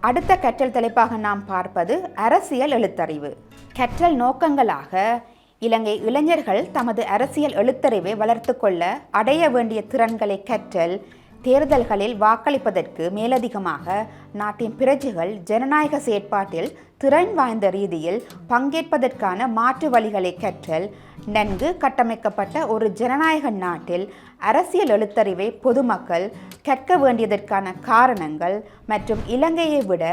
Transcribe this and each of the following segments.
அடுத்த கற்றல் தலைப்பாக நாம் பார்ப்பது அரசியல் எழுத்தறிவு. கற்றல் நோக்கங்களாக இலங்கை இளைஞர்கள் தமது அரசியல் எழுத்தறிவை வளர்த்து கொள்ள அடைய வேண்டிய திறன்களை கற்றல் தேர்தல்களில் வாக்களிப்பதற்கு மேலதிகமாக நாட்டின் பிரஜைகள் ஜனநாயக செயற்பாட்டில் திறன் வாய்ந்த ரீதியில் பங்கேற்பதற்கான மாற்று வழிகளை கற்றல் நன்கு கட்டமைக்கப்பட்ட ஒரு ஜனநாயக நாட்டில் அரசியல் எழுத்தறிவை பொதுமக்கள் கற்க வேண்டியதற்கான காரணங்கள் மற்றும் இலங்கையை விட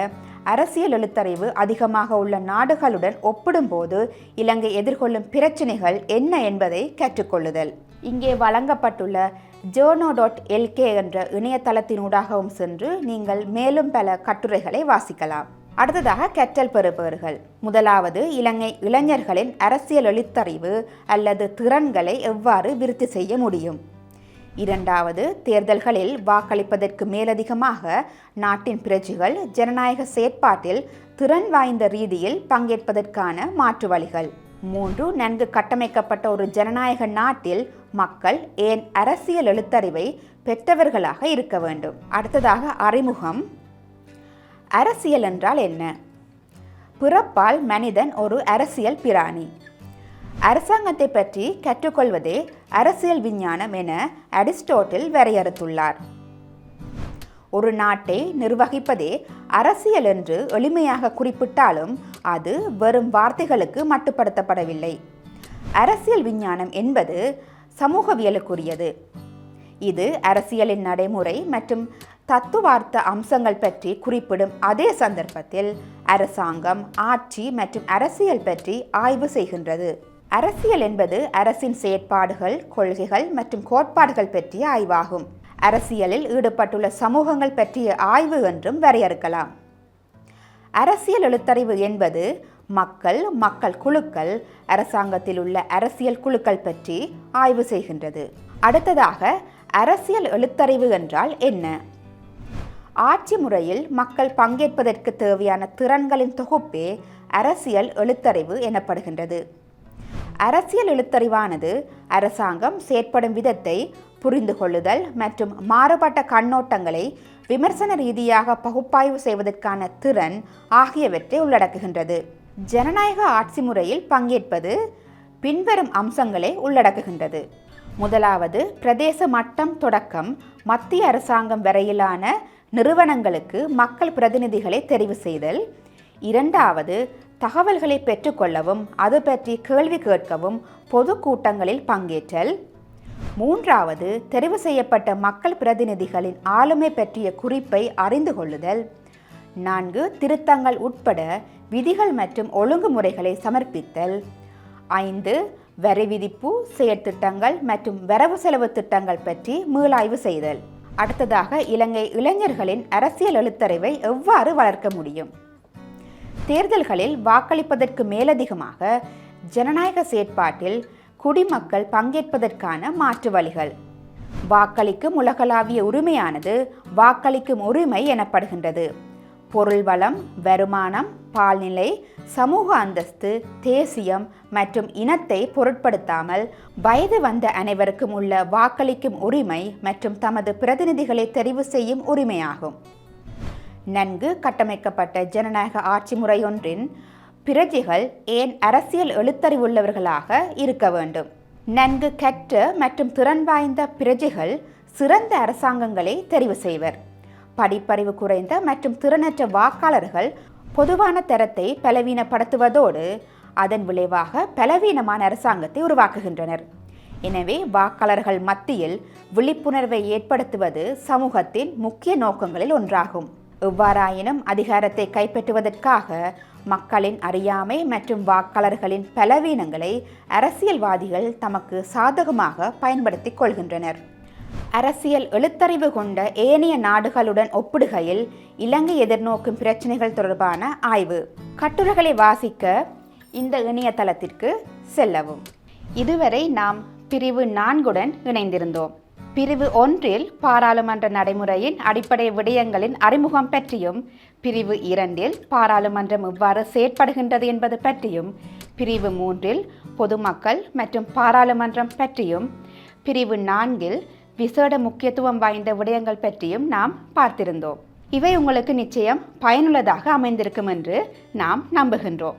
அரசியல் எழுத்தறிவு அதிகமாக உள்ள நாடுகளுடன் ஒப்பிடும்போது இலங்கை எதிர்கொள்ளும் பிரச்சினைகள் என்ன என்பதை கற்றுக்கொள்ளுதல். இங்கே வழங்கப்பட்டுள்ள ஜோனோ டாட் எல்கே என்ற இணையதளத்தினூடாகவும் சென்று நீங்கள் மேலும் பல கட்டுரைகளை வாசிக்கலாம். அடுத்ததாக கற்றல் பெறுபவர்கள். முதலாவது இலங்கை இளைஞர்களின் அரசியல் எழுத்தறிவு அல்லது திறன்களை எவ்வாறு விருத்தி செய்ய முடியும்? இரண்டாவது தேர்தல்களில் வாக்களிப்பதற்கு மேலதிகமாக நாட்டின் பிரஜைகள் ஜனநாயக செயற்பாட்டில் திறன் வாய்ந்த ரீதியில் பங்கேற்பதற்கான மாற்று வழிகள். மூன்று நன்கு கட்டமைக்கப்பட்ட ஒரு ஜனநாயக நாட்டில் மக்கள் ஏன் அரசியல் எழுத்தறிவை பெற்றவர்களாக இருக்க வேண்டும்? அடுத்ததாக அறிமுகம். அரசியல் என்றால் என்ன? பிறப்பால் மனிதன் ஒரு அரசியல் பிராணி. அரசாங்கத்தை பற்றி கற்றுக்கொள்வதே அரசியல் விஞ்ஞானம் என அரிஸ்டோட்டில் வரையறுத்துள்ளார். ஒரு நாட்டை நிர்வகிப்பதே அரசியல் என்று எளிமையாக குறிப்பிட்டாலும் அது வெறும் வார்த்தைகளுக்கு மட்டுப்படுத்தப்படவில்லை. அரசியல் விஞ்ஞானம் என்பது சமூகவியலுக்குரியது. இது அரசியலின் நடைமுறை மற்றும் தத்துவார்த்த அம்சங்கள் பற்றி குறிப்பிடும் அதே சந்தர்ப்பத்தில் அரசாங்கம் ஆட்சி மற்றும் அரசியல் பற்றி ஆய்வு செய்கின்றது. அரசியல் என்பது அரசின் செயற்பாடுகள் கொள்கைகள் மற்றும் கோட்பாடுகள் பற்றிய ஆய்வாகும். அரசியலில் ஈடுபட்டுள்ள சமூகங்கள் பற்றிய ஆய்வு என்றும் வரையறுக்கலாம். அரசியல் எழுத்தறிவு என்பது மக்கள் மக்கள் குழுக்கள் அரசாங்கத்தில் உள்ள அரசியல் குழுக்கள் பற்றி ஆய்வு செய்கின்றது. அடுத்ததாக அரசியல் எழுத்தறிவு என்றால் என்ன? ஆட்சி முறையில் மக்கள் பங்கேற்பதற்கு தேவையான திறன்களின் தொகுப்பே அரசியல் எழுத்தறிவு எனப்படுகின்றது. அரசியல் எழுத்தறிவானது அரசாங்கம் செயற்படும் விதத்தை புரிந்து கொள்ளுதல் மற்றும் மாறுபட்ட கண்ணோட்டங்களை விமர்சன ரீதியாக பகுப்பாய்வு செய்வதற்கான திறன் ஆகியவற்றை உள்ளடக்குகின்றது. ஜனநாயக ஆட்சி முறையில் பங்கேற்பது பின்வரும் அம்சங்களை உள்ளடக்குகின்றது. முதலாவது பிரதேச மட்டம் தொடக்கம் மத்திய அரசாங்கம் வரையிலான நிறுவனங்களுக்கு மக்கள் பிரதிநிதிகளை தெரிவு செய்தல். இரண்டாவது தகவல்களை பெற்றுக்கொள்ளவும் அது பற்றி கேள்வி கேட்கவும் பொதுக்கூட்டங்களில் பங்கேற்றல். மூன்றாவது தெரிவு செய்யப்பட்ட மக்கள் பிரதிநிதிகளின் ஆளுமை பற்றிய குறிப்பை அறிந்து கொள்ளுதல். நான்கு திருத்தங்கள் உட்பட விதிகள் மற்றும் ஒழுங்குமுறைகளை சமர்ப்பித்தல். ஐந்து வரி விதிப்பு செயற்திட்டங்கள் மற்றும் வரவு செலவு திட்டங்கள் பற்றி மீளாய்வு செய்தல். அடுத்ததாக இலங்கை இளைஞர்களின் அரசியல் எழுத்தறிவை எவ்வாறு வளர்க்க முடியும்? தேர்தல்களில் வாக்களிப்பதற்கு மேலதிகமாக ஜனநாயக செயற்பாட்டில் குடிமக்கள் பங்கேற்பதற்கான மாற்று வழிகள். வாக்களிக்கும் உலகளாவிய உரிமையானது வாக்களிக்கும் உரிமை எனப்படுகின்றது. பொருள் வளம் வருமானம் பால்நிலை சமூக அந்தஸ்து தேசியம் மற்றும் இனத்தை பொருட்படுத்தாமல் வயது வந்த அனைவருக்கும் உள்ள வாக்களிக்கும் உரிமை மற்றும் தமது பிரதிநிதிகளை தெரிவு செய்யும் உரிமையாகும். நன்கு கட்டமைக்கப்பட்ட ஜனநாயக ஆட்சி முறையொன்றின் பிரஜைகள் ஏன் அரசியல் எழுத்தறிவுள்ளவர்களாக இருக்க வேண்டும்? நன்கு கற்ற மற்றும் திறன் வாய்ந்த பிரஜைகள் சிறந்த அரசாங்கங்களை தெரிவு செய்வர். படிப்பறிவு குறைந்த மற்றும் திறனற்ற வாக்காளர்கள் பொதுவான தரத்தை பலவீனப்படுத்துவதோடு அதன் விளைவாக பலவீனமான அரசாங்கத்தை உருவாக்குகின்றனர். எனவே வாக்காளர்கள் மத்தியில் விழிப்புணர்வை ஏற்படுத்துவது சமூகத்தின் முக்கிய நோக்கங்களில் ஒன்றாகும். எவ்வாறாயினும் அதிகாரத்தை கைப்பற்றுவதற்காக மக்களின் அறியாமை மற்றும் வாக்காளர்களின் பலவீனங்களை அரசியல்வாதிகள் தமக்கு சாதகமாக பயன்படுத்திக் கொள்கின்றனர். அரசியல் எழுத்தறிவு கொண்ட ஏனைய நாடுகளுடன் ஒப்பிடுகையில் இலங்கை எதிர்நோக்கும் பிரச்சனைகள் தொடர்பான ஆய்வு. கட்டுரைகளை வாசிக்க இந்த இணையதளத்திற்கு செல்லவும். இதுவரை நாம் பிரிவு நான்குடன் இணைந்திருந்தோம். பிரிவு ஒன்றில் பாராளுமன்ற நடைமுறையின் அடிப்படை விடயங்களின் அறிமுகம் பற்றியும் பிரிவு இரண்டில் பாராளுமன்றம் எவ்வாறு செயற்படுகின்றது என்பது பற்றியும் பிரிவு மூன்றில் பொதுமக்கள் மற்றும் பாராளுமன்றம் பற்றியும் பிரிவு நான்கில் விசேட முக்கியத்துவம் வாய்ந்த விடயங்கள் பற்றியும் நாம் பார்த்திருந்தோம். இவை உங்களுக்கு நிச்சயம் பயனுள்ளதாக அமைந்திருக்கும் என்று நாம் நம்புகின்றோம்.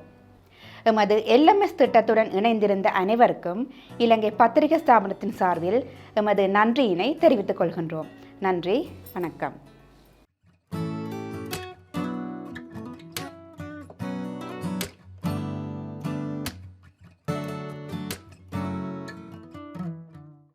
எமது எல்எம்எஸ் திட்டத்துடன் இணைந்திருந்த அனைவருக்கும் இலங்கை பத்திரிகை ஸ்தாபனத்தின் சார்பில் எமது நன்றியினை தெரிவித்துக் கொள்கின்றோம். நன்றி வணக்கம்.